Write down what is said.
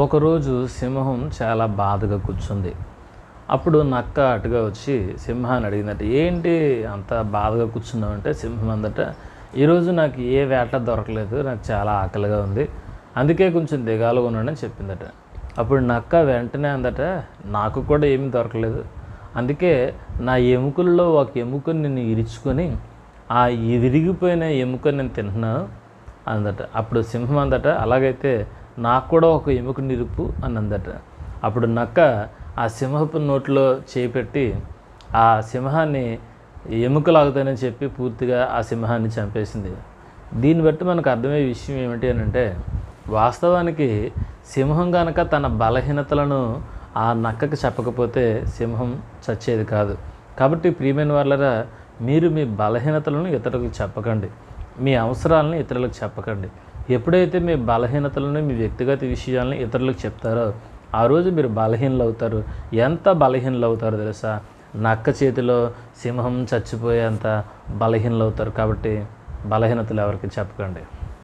ఒకరోజు సింహం చాలా బాధగా కూర్చుంది. అప్పుడు నక్క అటుగా వచ్చి సింహాన్ని అడిగిందట ఏంటి అంత బాధగా కూర్చున్నావు? అంటే సింహం అందట ఈరోజు నాకు ఏ వేట దొరకలేదు నాకు చాలా ఆకలిగా ఉంది అందుకే కొంచెం దిగాలుగా ఉన్నాడని చెప్పిందట. అప్పుడు నక్క వెంటనే అందట నాకు కూడా ఏమీ దొరకలేదు అందుకే నా ఎముకల్లో ఒక ఎముకని నేను ఇరుచుకొని ఆ విరిగిపోయిన ఎముకని నేను తింటున్నాను అందట. అప్పుడు సింహం అందట అలాగైతే నాకు కూడా ఒక ఎముక నిరుపు అని అందట అప్పుడు నక్క ఆ సింహపు నోట్లో చేపెట్టి ఆ సింహాన్ని ఎముకలాగుతానని చెప్పి పూర్తిగా ఆ సింహాన్ని చంపేసింది. దీన్ని బట్టి మనకు అర్థమయ్యే విషయం ఏమిటి అని అంటే వాస్తవానికి సింహం కనుక తన బలహీనతలను ఆ నక్కకు చెప్పకపోతే సింహం చచ్చేది కాదు. కాబట్టి ప్రియమైన వాళ్ళరా మీరు మీ బలహీనతలను ఇతరులకు చెప్పకండి. మీ అవసరాలను ఇతరులకు చెప్పకండి. ఎప్పుడైతే మీ బలహీనతలను మీ వ్యక్తిగత విషయాలను ఇతరులకు చెప్తారో ఆ రోజు మీరు బలహీనలు అవుతారు ఎంత బలహీనలు అవుతారో తెలుసా? నక్క చేతిలో సింహం చచ్చిపోయేంత బలహీనలు అవుతారు కాబట్టి బలహీనతలు ఎవరికి చెప్పకండి.